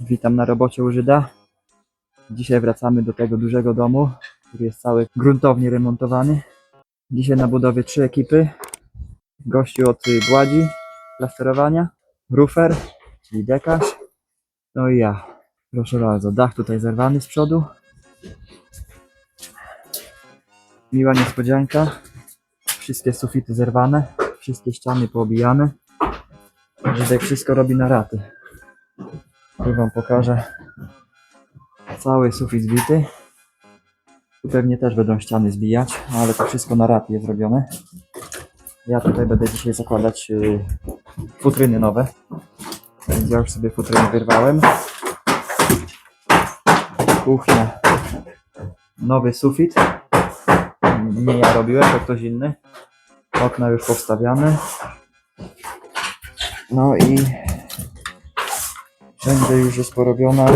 Witam na robocie u Żyda. Dzisiaj wracamy do tego dużego domu, który jest cały gruntownie remontowany. Dzisiaj na budowie trzy ekipy. Gościu od gładzi, plasterowania, roofer, czyli dekarz, no i ja. Proszę bardzo, dach tutaj zerwany z przodu. Miła niespodzianka. Wszystkie sufity zerwane, wszystkie ściany poobijane. Żydek wszystko robi na raty. Tu wam pokażę cały sufit zbity. Tu pewnie też będą ściany zbijać, ale to wszystko na raty jest zrobione. Ja tutaj będę dzisiaj zakładać yy, futryny nowe. Więc ja już sobie futryny wyrwałem. Kuchnia. Nowy sufit. Nie ja robiłem, to ktoś inny. Okna już powstawiane. No i Wszędzie już jest porobiona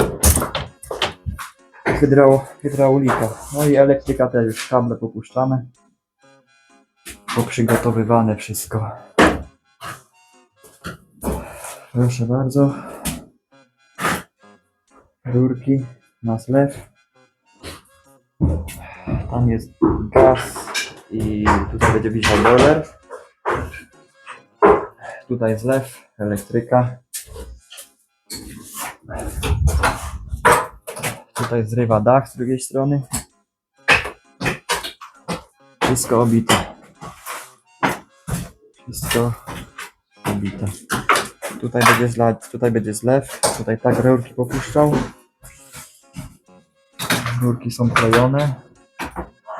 hydrau, hydraulika. No i elektryka też już kable popuszczane. Poprzygotowywane wszystko. Proszę bardzo. Rurki na zlew. Tam jest gaz i tutaj będzie wisiał boiler. Tutaj zlew, elektryka. Tutaj zrywa dach z drugiej strony. Wszystko obite. Wszystko obite. Tutaj będzie zlać, tutaj będzie zlew. Tutaj tak rurki popuszczał. Rurki są klejone.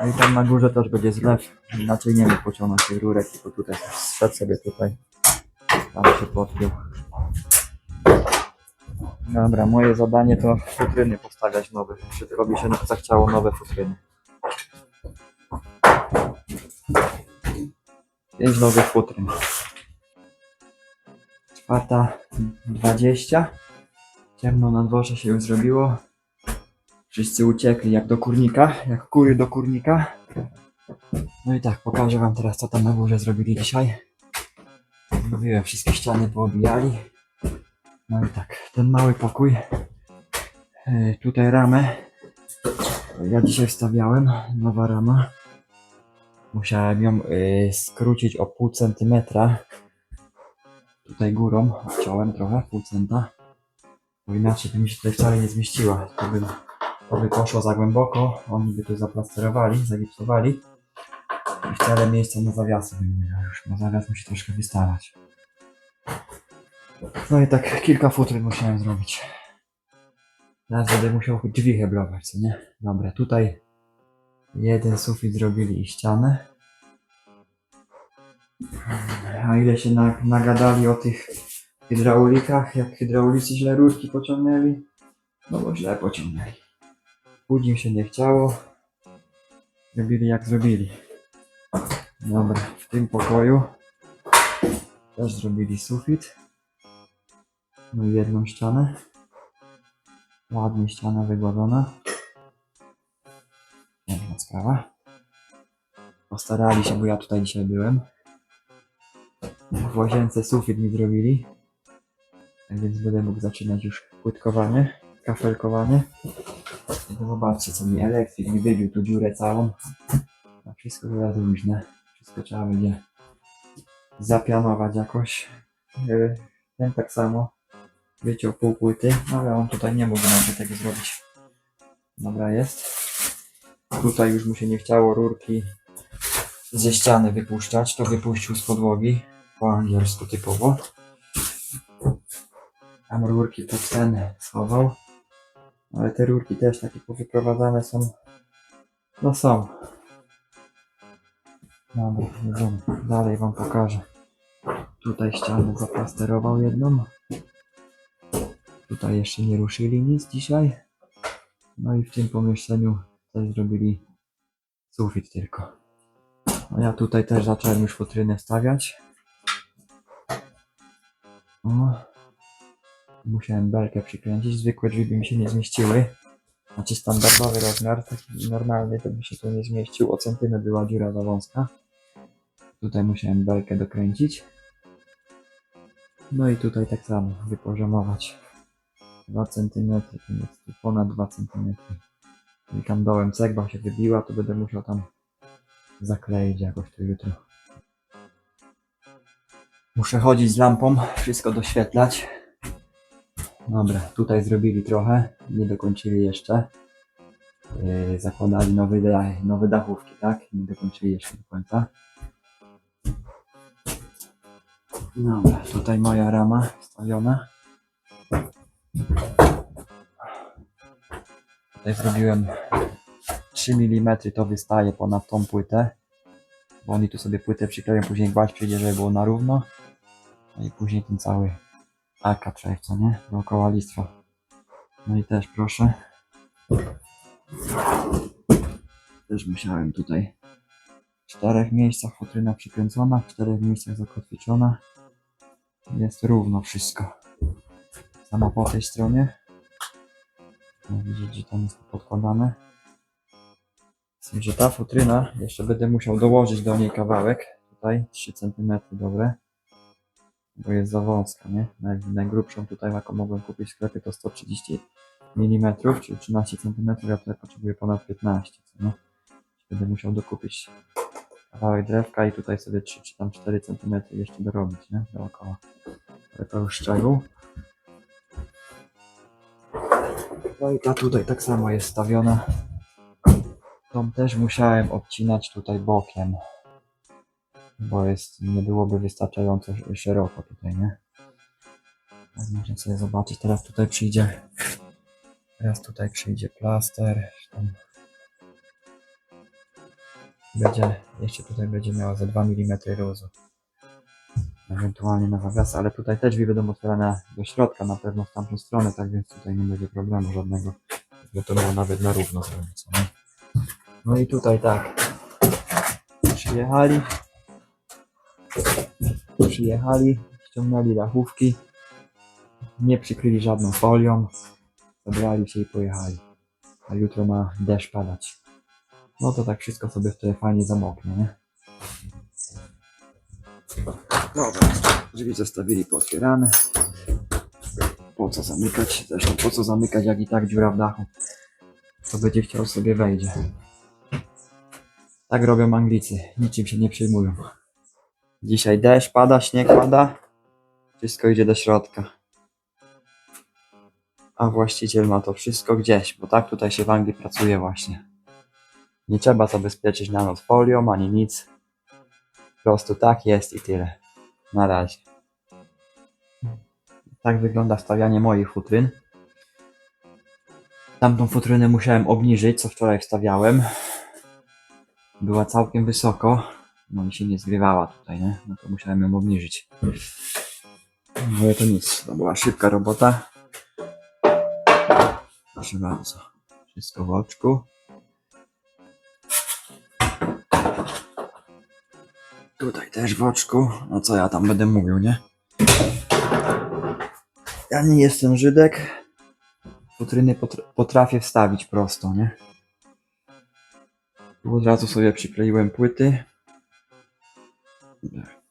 No i tam na górze też będzie zlew. Inaczej nie mógł pociągnąć tych rurek, tylko tutaj szedł sobie tutaj. Tam się podpiął. Dobra, moje zadanie to futryny postawiać nowe. Mi się zachciało nowe futryny. Pięć nowych futryn. Czwarta dwadzieścia. Ciemno na dworze się już zrobiło. Wszyscy uciekli jak do kurnika, jak kury do kurnika. No i tak, pokażę wam teraz co tam na górze zrobili dzisiaj. Mówiłem, wszystkie ściany poobijali. No i tak, ten mały pokój. E, Tutaj ramę. Ja dzisiaj wstawiałem, nowa rama. Musiałem ją e, skrócić o pół centymetra. Tutaj górą obciąłem trochę, pół centa. Bo inaczej by mi się tutaj wcale nie zmieściła. To by, to by poszło za głęboko. Oni by to zaplasterowali, zagipsowali. I wcale miejsca na zawiasy bym nie miał już, bo zawias musi troszkę wystarać. No i tak kilka futryn musiałem zrobić. Teraz będę musiał drzwi heblować, co nie? Dobra, tutaj jeden sufit zrobili i ścianę. A ile się na, nagadali o tych hydraulikach, jak hydraulicy źle rurki pociągnęli, no bo źle pociągnęli. Później się nie chciało. Zrobili jak zrobili. Dobra, w tym pokoju też zrobili sufit. No i jedną ścianę. Ładnie ściana wygławiona. Piękna sprawa. Postarali się, bo ja tutaj dzisiaj byłem. W łazience sufit mi zrobili. Tak więc będę mógł zaczynać już płytkowanie, kafelkowanie. I to zobaczcie, co mi elektryk mi wybił tu dziurę całą. A wszystko teraz luźne. Wszystko trzeba będzie zapianować jakoś. Yy, Ten tak samo wyciął pół płyty, no ale on tutaj nie mógł nawet tego zrobić. Dobra jest. Tutaj już mu się nie chciało rurki ze ściany wypuszczać, to wypuścił z podłogi, po angielsku typowo. Tam rurki pod ten schował, ale te rurki też takie powyprowadzane są, no są. Dobra, jedziemy. dalej wam pokażę. Tutaj ścianę zaplasterował jedną. Tutaj jeszcze nie ruszyli nic dzisiaj. No i w tym pomieszczeniu też zrobili sufit tylko. No ja tutaj też zacząłem już futrynę stawiać. O. Musiałem belkę przykręcić. Zwykłe drzwi by mi się nie zmieściły. Znaczy standardowy rozmiar, taki normalny to by się tu nie zmieścił. O centymetr była dziura za wąska. Tutaj musiałem belkę dokręcić. No i tutaj tak samo wypoziomować. 2 cm, to jest tu ponad 2 cm. I tam dołem cegła się wybiła, to będę musiał tam zakleić jakoś to jutro. Muszę chodzić z lampą, wszystko doświetlać. Dobra, tutaj zrobili trochę, nie dokończyli jeszcze. Yy, zakładali nowe, da- nowe dachówki, tak? Nie dokończyli jeszcze do końca. Dobra, tutaj moja rama wstawiona. Tutaj zrobiłem 3 mm, to wystaje ponad tą płytę. Bo oni tu sobie płytę przykleją, później gładź przyjdzie, żeby było na równo. No i później ten cały arka przejść, co nie? Dookoła listwa. No i też proszę. Też musiałem tutaj w czterech miejscach futryna przykręcona, w czterech miejscach zakotwiczona. Jest równo wszystko. Samo po tej stronie. No, widzicie, tam jest to podkładane. Tym, że ta futryna, jeszcze będę musiał dołożyć do niej kawałek. Tutaj 3 cm dobre. Bo jest za wąska, nie? Naj, najgrubszą tutaj, jaką mogłem kupić w sklepie, to 130 mm, czyli 13 cm. Ja tutaj potrzebuję ponad 15, co nie? Będę musiał dokupić kawałek drewka i tutaj sobie 3 czy tam 4 cm jeszcze dorobić, nie? Dookoła. Ale to już szczegół. I ta tutaj tak samo jest stawiona. Tą też musiałem obcinać tutaj bokiem. Bo jest, nie byłoby wystarczająco sz- szeroko tutaj, nie? Tak można sobie zobaczyć. Teraz tutaj przyjdzie. Teraz tutaj przyjdzie plaster. Tam będzie, jeszcze tutaj będzie miała za 2 mm luzu. Ewentualnie na zawiasy, ale tutaj też drzwi będą otwierane do środka, na pewno w tamtą stronę, tak więc tutaj nie będzie problemu żadnego. Żeby to było nawet na równo zrobić, nie? No i tutaj tak. Przyjechali. Przyjechali, ściągnęli dachówki. Nie przykryli żadną folią. Zabrali się i pojechali. A jutro ma deszcz padać. No to tak wszystko sobie wtedy fajnie zamoknie, nie? Dobra, drzwi zostawili pootwierane. Po co zamykać? Zresztą po co zamykać, jak i tak dziura w dachu. Kto będzie chciał sobie wejdzie. Tak robią Anglicy, niczym się nie przejmują. Dzisiaj deszcz pada, śnieg pada, wszystko idzie do środka. A właściciel ma to wszystko gdzieś, bo tak tutaj się w Anglii pracuje właśnie. Nie trzeba zabezpieczyć na folią ani nic. Prostu tak jest i tyle. Na razie. Tak wygląda wstawianie moich futryn. Tamtą futrynę musiałem obniżyć, co wczoraj wstawiałem. Była całkiem wysoko. No i się nie zgrywała tutaj, nie? No to musiałem ją obniżyć. No to nic, to była szybka robota. Proszę bardzo. Wszystko w oczku. Tutaj też w oczku. No co ja tam będę mówił, nie? Ja nie jestem Żydek. Futryny potr- potrafię wstawić prosto, nie? Tu od razu sobie przykleiłem płyty.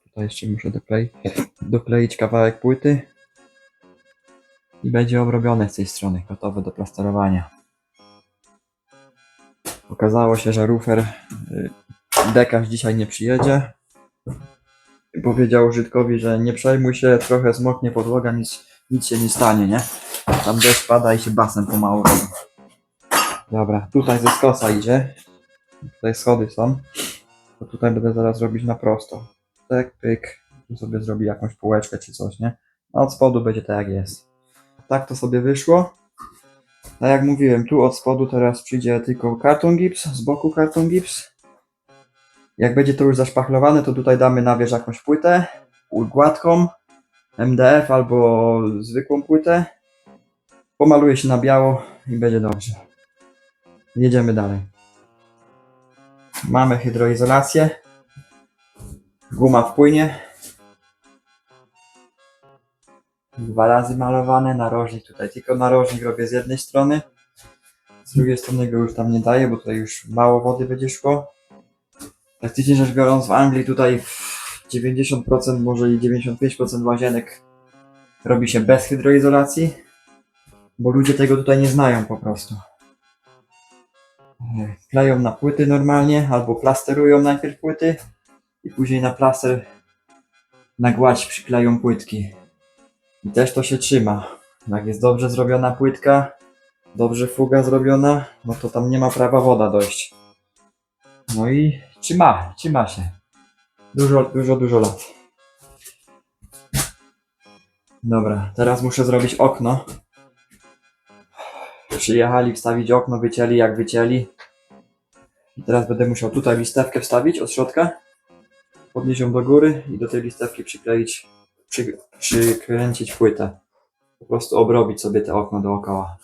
Tutaj jeszcze muszę doklei- dokleić kawałek płyty. I będzie obrobione z tej strony, gotowe do plasterowania. Okazało się, że roofer y, dekarz dzisiaj nie przyjedzie. Powiedział użytkowi, że nie przejmuj się, trochę zmoknie podłoga, nic, nic się nie stanie, nie? Tam deszcz pada i się basen pomału robi. Dobra, tutaj ze skosa idzie. Tutaj schody są. To tutaj będę zaraz robić na prosto. Tak, pyk. Tu sobie zrobi jakąś półeczkę czy coś, nie? A od spodu będzie tak jak jest. Tak to sobie wyszło. Tak jak mówiłem, tu od spodu teraz przyjdzie tylko karton gips, z boku karton gips. Jak będzie to już zaszpachlowane, to tutaj damy na wierzch jakąś płytę, gładką, MDF albo zwykłą płytę. Pomaluje się na biało i będzie dobrze. Jedziemy dalej. Mamy hydroizolację. Guma wpłynie. Dwa razy malowane, narożnik tutaj tylko narożnik robię z jednej strony. Z drugiej strony go już tam nie daję, bo tutaj już mało wody będzie szło. Praktycznie rzecz biorąc w Anglii tutaj 90% może i 95% łazienek robi się bez hydroizolacji. Bo ludzie tego tutaj nie znają po prostu. E, Kleją na płyty normalnie, albo plasterują najpierw płyty i później na plaster na gładź przykleją płytki. I też to się trzyma. Jak jest dobrze zrobiona płytka, dobrze fuga zrobiona, no to tam nie ma prawa woda dojść. No i trzyma, trzyma się. Dużo, dużo, dużo lat. Dobra, teraz muszę zrobić okno. Przyjechali wstawić okno, wycięli jak wycięli. I teraz będę musiał tutaj listewkę wstawić od środka. Podnieść ją do góry i do tej listewki przykleić, przy, przykręcić płytę. Po prostu obrobić sobie te okno dookoła.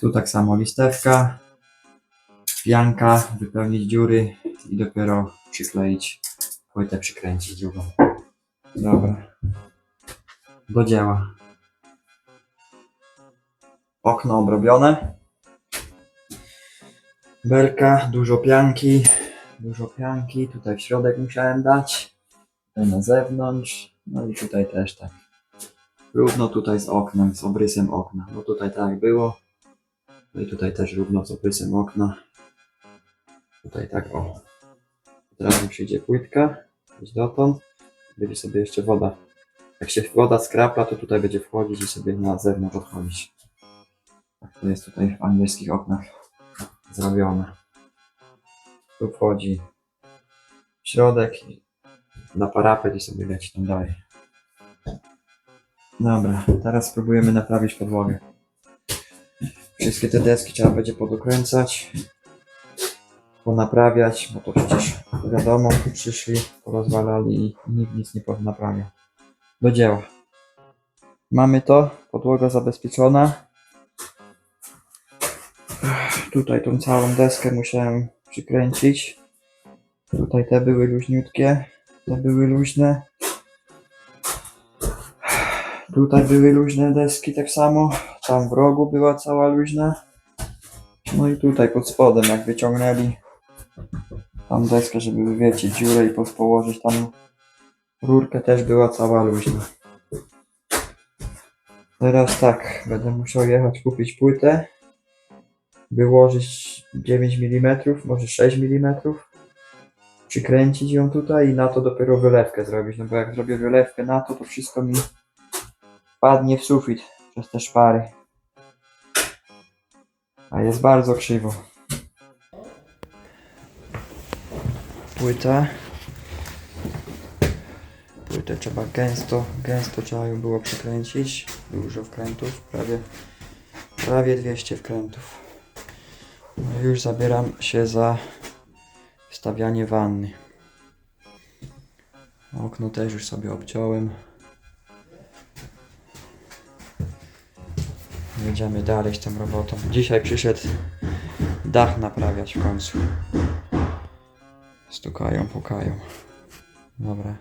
Tu tak samo listewka, pianka, wypełnić dziury i dopiero przykleić płytę, przykręcić drugą. Dobra. Do dzieła. Okno obrobione. Belka, dużo pianki, dużo pianki. Tutaj w środek musiałem dać. Tutaj na zewnątrz. No i tutaj też tak. Równo tutaj z oknem, z obrysem okna. No tutaj tak było. No i tutaj też równo z obrysem okna. Tutaj tak o. Mi przyjdzie płytka. Gdzieś dotąd. Będzie sobie jeszcze woda. Jak się woda skrapla, to tutaj będzie wchodzić i sobie na zewnątrz odchodzić. Tak to jest tutaj w angielskich oknach zrobione. Tu wchodzi w środek na parapet i sobie leci tam dalej. Dobra, teraz spróbujemy naprawić podłogę. Wszystkie te deski trzeba będzie podokręcać, ponaprawiać, bo to przecież wiadomo, przyszli, porozwalali i nikt nic nie ponaprawiał. Do dzieła. Mamy to, podłoga zabezpieczona. Tutaj tą całą deskę musiałem przykręcić. Tutaj te były luźniutkie, te były luźne. Tutaj były luźne deski tak samo. Tam w rogu była cała luźna. No i tutaj pod spodem jak wyciągnęli tam deskę, żeby wywiecić dziurę i po- położyć tam rurkę też była cała luźna. Teraz tak, będę musiał jechać kupić płytę, wyłożyć 9 mm, może 6 mm, przykręcić ją tutaj i na to dopiero wylewkę zrobić, no bo jak zrobię wylewkę na to, to wszystko mi padnie w sufit przez te szpary. A jest bardzo krzywo. Płyta. Płytę trzeba gęsto, gęsto trzeba ją było przykręcić. Dużo wkrętów, prawie, prawie 200 wkrętów. No już zabieram się za wstawianie wanny. Okno też już sobie obciąłem. Jedziemy dalej z tą robotą. Dzisiaj przyszedł dach naprawiać w końcu. Stukają, pukają. Dobra.